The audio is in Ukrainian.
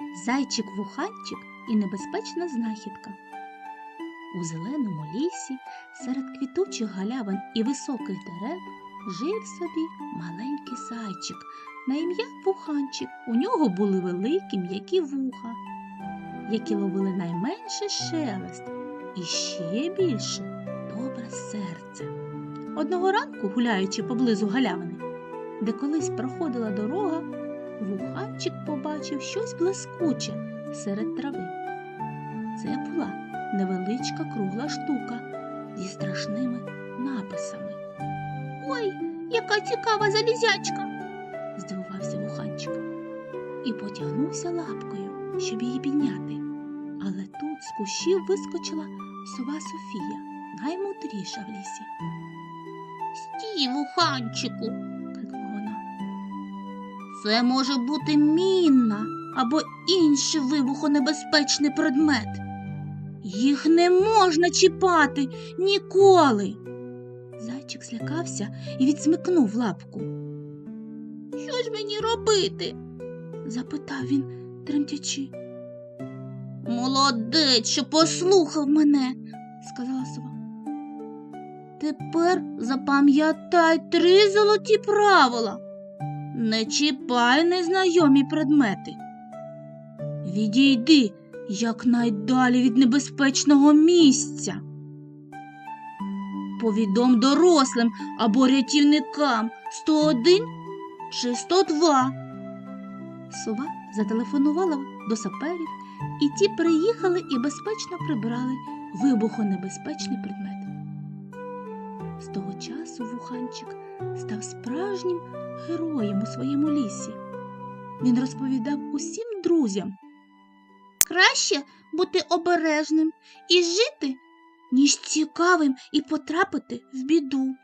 Зайчик-вуханчик і небезпечна знахідка. У зеленому лісі серед квітучих галявин і високих дерев жив собі маленький зайчик на ім'я Вуханчик. У нього були великі м'які вуха, які ловили найменший шелест і ще більше добре серце. Одного ранку, гуляючи поблизу галявини, де колись проходила дорога, Вуханчик побачив щось блискуче серед трави. Це була невеличка кругла штука зі страшними написами. Ой, яка цікава залізячка! здивувався Вуханчик і потягнувся лапкою, щоб її підняти. Але тут з кущів вискочила сова Софія, наймудріша в лісі. Стій, Вуханчику. Це може бути мінна або інший вибухонебезпечний предмет. Їх не можна чіпати ніколи. Зайчик злякався і відсмикнув лапку. Що ж мені робити? запитав він, тремтячи. Молодець, що послухав мене, сказала сова. Тепер запам'ятай три золоті правила. Не чіпай незнайомі предмети. Відійди якнайдалі від небезпечного місця. Повідом дорослим або рятівникам 101 чи 102. Сова зателефонувала до саперів, і ті приїхали і безпечно прибрали вибухонебезпечний предмет. З того часу Вуханчик став справжнім героєм у своєму лісі. Він розповідав усім друзям. Краще бути обережним і жити, ніж цікавим і потрапити в біду.